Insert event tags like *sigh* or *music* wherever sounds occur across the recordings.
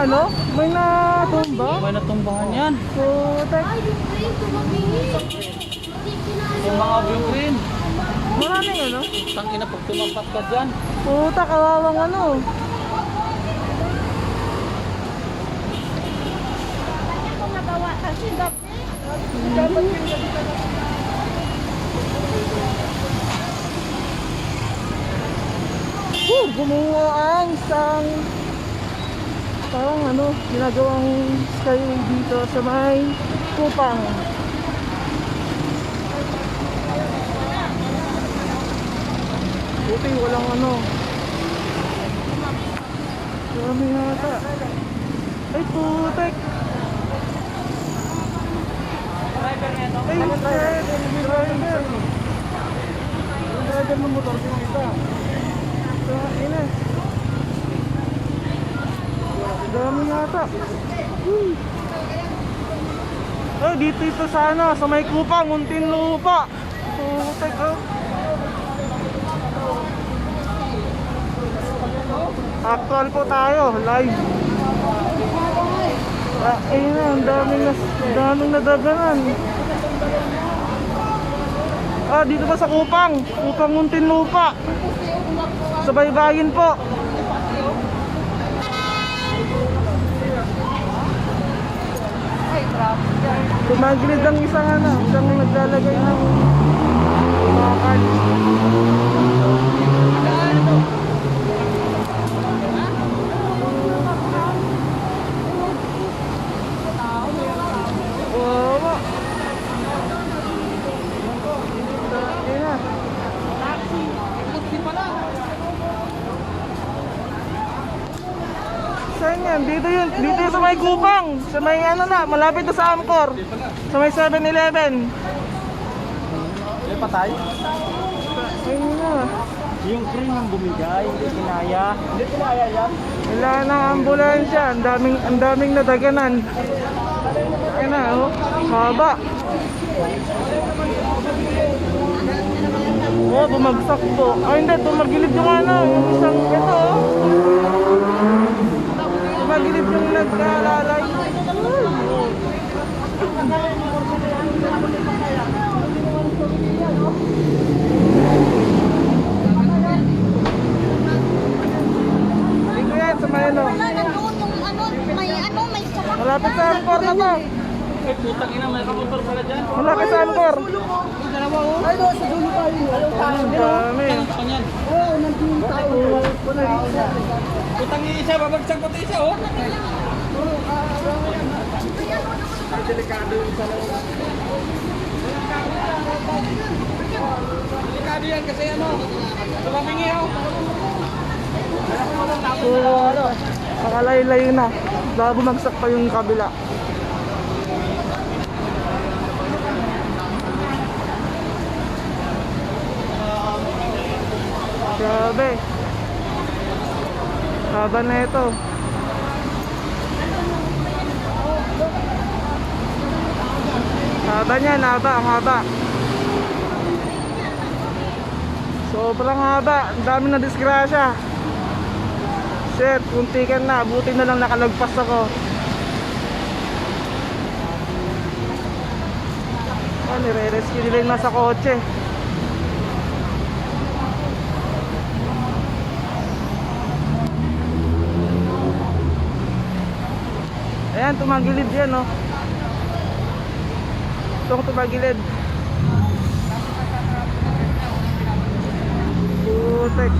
ano? May natumba? May natumbahan yan. Putek. Yung mga view green. Maraming ano? Tangina pag tumampak ka dyan. Puta, kawawang ano. Uh, gumawa ang isang parang ano, ginagawang skyway dito sa may kupang. Buti walang ano. Dami yata. Ay putek. Driver? Ay. Driver. Yung driver ng motor sinita. Sa ina. Dami yata. Hmm. Ay dito ito sana sa may kupang, muntin lupa. Putek oh. Actual po tayo, live. Ah, ayun na, ang daming, nas, daming nadaganan. Ah, dito ba sa Kupang? Kupang Muntinlupa. Sa baybayin po. Tumagilid ang isang ano, isang naglalagay ng bakal. Wawa. Ayun na. Saan yan? Dito yun. Dito yun sa may Kupang. Sa may ano na, malapit na sa Amcor. Sa may 7-Eleven. May patay. Ayun na. Yung green ang bumigay, hindi kinaya. Hindi kinaya yan. Wala nang ambulansya. Ang daming, ang daming nadaganan. Ayun na, oh. Haba. Oh, bumagsak po. Ay, hindi. Tumagilid yung ano. Yung isang, ito, oh. Nagkalalay. Dito yan, sa may ano. Wala nandoon yung ano, may ano, may saka. Malapit sa Amcor na to. Ay putang ina, may kamotor pala dyan. Malapit sa Amcor. Ay, doon sa dulo tayo. Ang dami. Oo, nandun tayo. Putang isa, babagsak pati isa oh. Delikado yung isa lang. Delikado yan kasi ano, tumamingi oh. So, ano, nakalayo-layo na. Baka bumagsak pa yung kabila. Grabe. Haba na ito. Haba niya, haba, ang haba. Sobrang haba. Ang dami na disgrasya. Shit, kuntikan na. Buti na lang nakalagpas ako. Ah, nire-rescue nila yung nasa kotse. Ayan, tumagilid yan, oh. Itong tumagilid. Putek.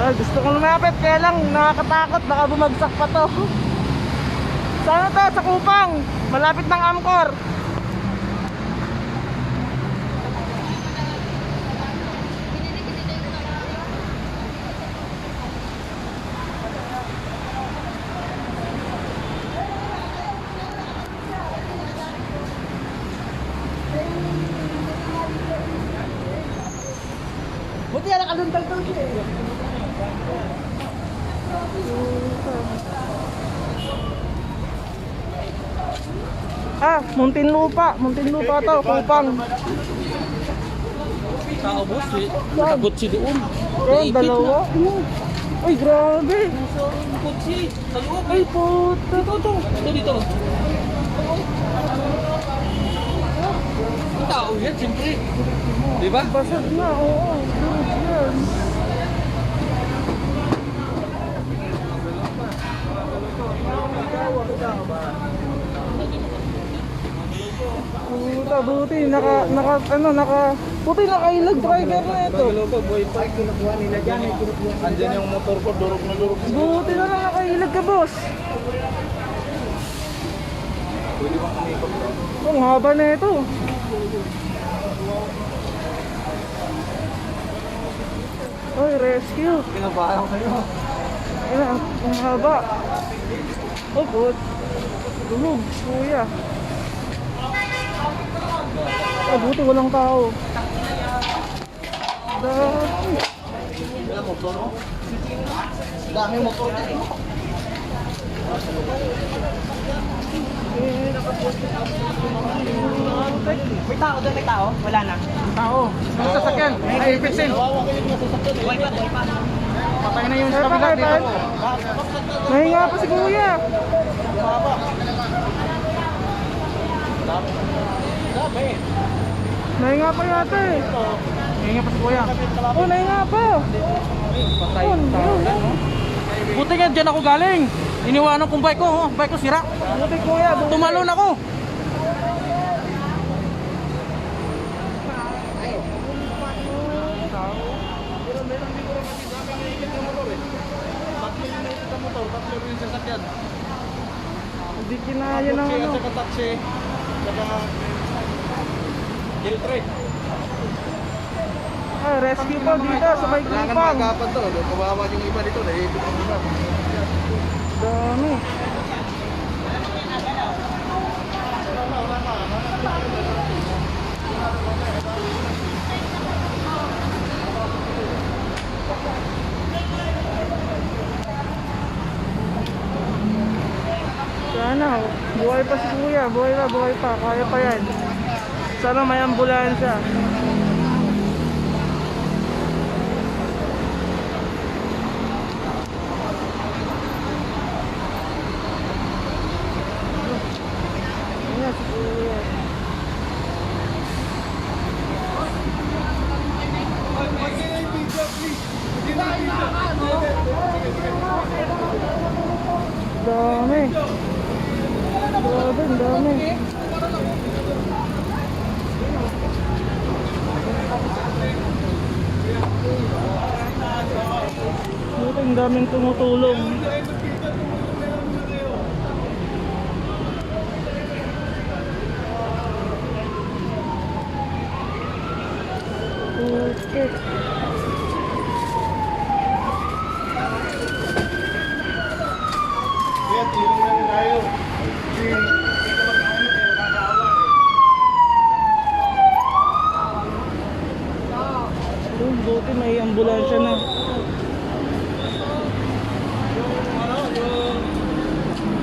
Ay, gusto kong lumapit, kaya lang nakakatakot, baka bumagsak pa to. *laughs* Sana to, sa Kupang, malapit ng Amcor. Buti yan, nakaluntal daw siya eh. Muntinlupa, Muntinlupa to, Kupang. Tao boss eh. Nakagutsi doon. Eh, dalawa. Ay, grabe. Kutsi. Sa loob. Ay, puta. Ito, ito. Ito dito. Ang tao yan, siyempre. Di ba? Basag na, oo. Dude, yan. Puta, buti, naka, naka, ano, naka, buti nakailag driver na ito. Andyan yung motor ko, durog na durog. Buti na lang nakailag ka, boss. Ang haba na ito. Oy, rescue. Pinabahan kayo. Ayun, ang, haba. Oh, good. Tulog, kuya. Ah, buti walang tao. Dami. Dami motor dito. May tao doon, may tao? Wala na. Tao. Ang sasakyan. Ay, ipitsin. Patay na yung sa kabila dito po. Nahinga pa si kuya. Nahinga pa yata eh. Nahinga pa si kuya. Oh, nahinga pa. Patay yun, yun. Buti nga dyan ako galing. Iniwanan kong bike ko, oh. bike ko sira. Buti kuya. buti. Tumalon ako. Hindi kinaya ng ano. taxi, saka Giltre. Ah, rescue po dito sa may kupang. to, kawawa yung iba dito, naipit ang iba. Dami. Sana, buhay pa si kuya, buhay pa, buhay pa, kaya pa yan. Sana may ambulansya. Dami. Grabe, dami. Buti ang daming tumutulong. Okay. Yung buti may ambulansya na.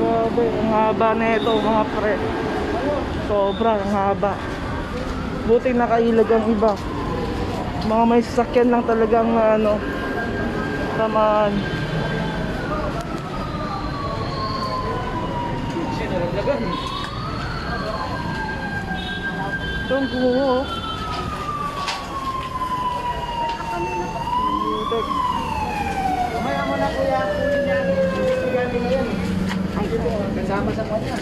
Grabe, ang haba na ito mga pre. Sobra, ang haba. Buti nakailag ang iba. Mga may sasakyan lang talagang ano, tamaan. Ito ang kuho. Butik. Mamaya mo na kuya. Kasama sa kanya.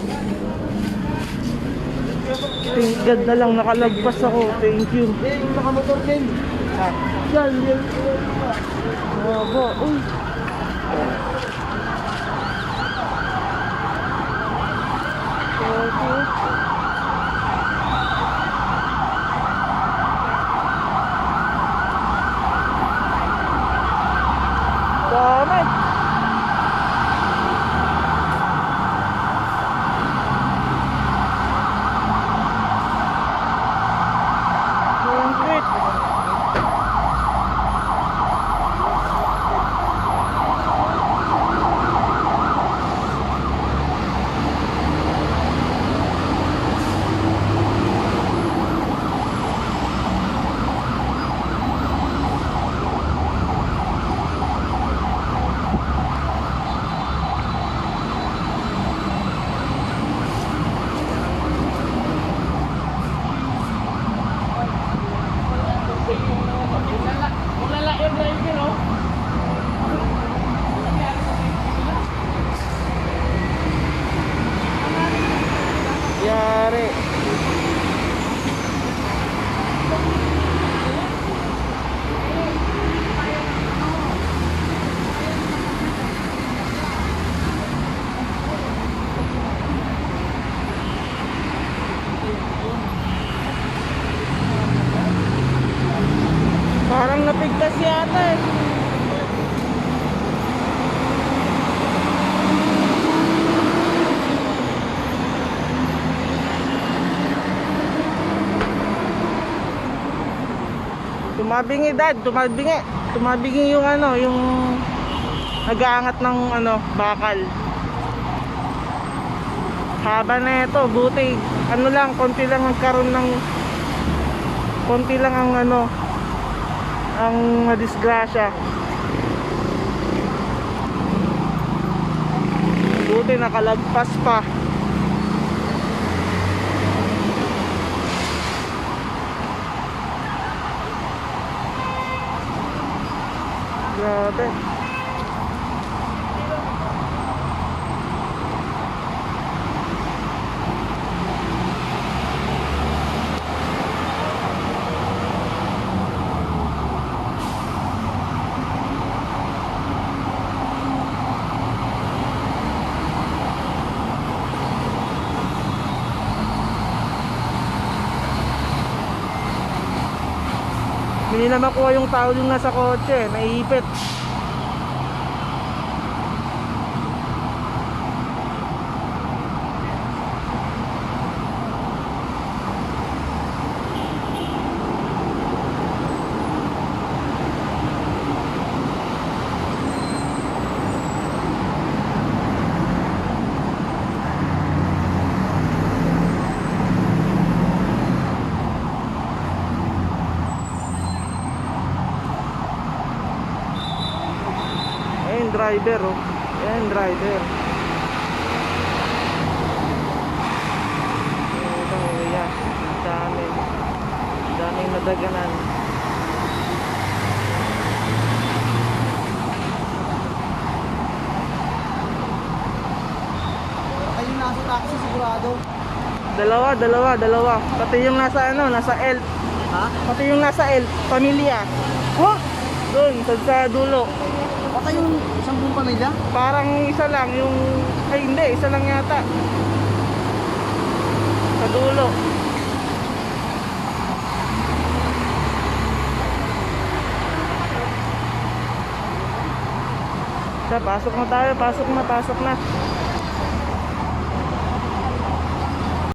Thank God na lang nakalagpas ako. Thank you. Eh, yung nakamotor din. Yan, yan. Haba. Uy. Okay. Dami. Tumabingi dad, tumabingi. Tumabingi yung ano, yung nag-aangat ng ano, bakal. Haba na ito, buti. Ano lang, konti lang ang karon ng konti lang ang ano ang disgrasya. Buti nakalagpas pa. Grabe. Hindi na makuha yung tao yung nasa kotse, naiipit. Ayun, driver, oh. Ayun, driver. Yeah. Ang dami. Daming nadaganan. Ayun nasa taxi sigurado. Dalawa, dalawa, dalawa. Pati yung nasa ano, nasa L. Ha? Pati yung nasa L, pamilya. Oh! Doon, sa dulo. Baka yung isang buong pamilya? Parang isa lang yung... Ay, hindi. Isa lang yata. Sa dulo. Sa, pasok na tayo. Pasok na, pasok na.